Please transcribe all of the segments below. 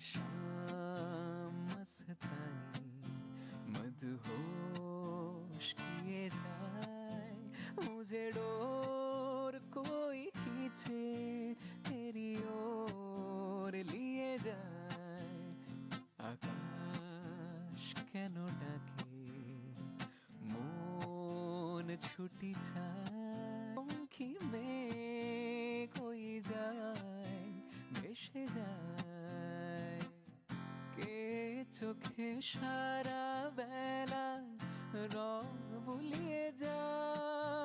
শাম মস্তানি মদহোশ কিয়ে যায় মুঝে ডোর কোই পিছে তেরি ওর লিয়ে যায় আকাশ কেন ডাকে মন ছুটি চায় চোখে সারা বেলা রং বুলিয়ে যায়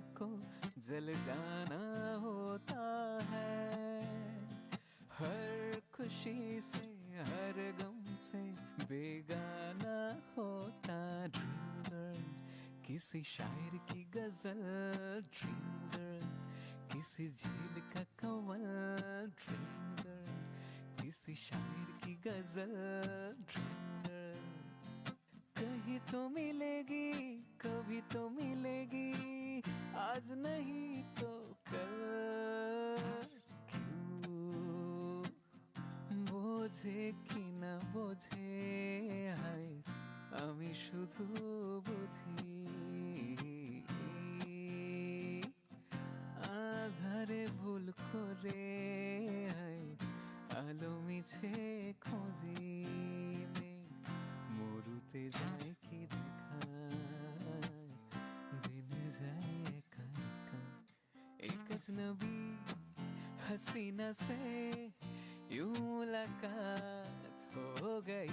उसको जल जाना होता है। हर खुशी से, हर गम से बेगाना होता ड्रीम गर्ल किसी शायर की गज़ल। ड्रीम गर्ल किसी झील का कवल। ड्रीम गर्ल किसी शायर की गज़ल। ड्रीम गर्ल कहीं तो मिलेगी, कभी तो मिलेगी। आज नहीं तो कल क्यों বোঝে কি না বোঝে হায় আমি শুধু বুঝি আধারে ভুল করে হায় আলো মিছে খুঁজি নে মরুতে যায় अजनबी, हसीना से यूँ मुलाकात हो गई।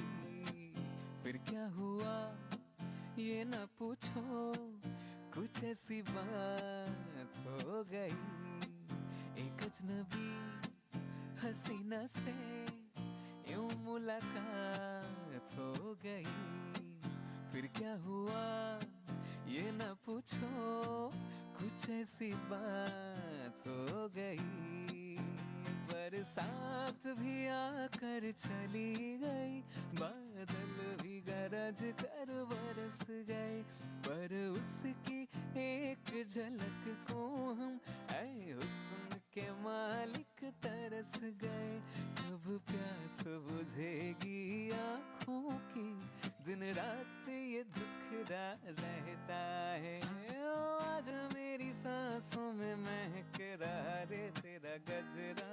फिर क्या हुआ? ये न पूछो, कुछ ऐसी बात हो गई। एक अजनबी, हसीना से यूँ मुलाकात हो गई। फिर क्या हुआ? ये न पूछो, कुछ ऐसी बात कर चली गई। बादल भी गरज कर बरस गए। पर उसकी एक झलक को हम ऐ हुस्न के मालिक तरस गए। कब प्यास बुझेगी आँखों की? दिन रात ये दुखदा रहता है। ओ, आज मेरी सांसों में महक रहा रे तेरा गजरा।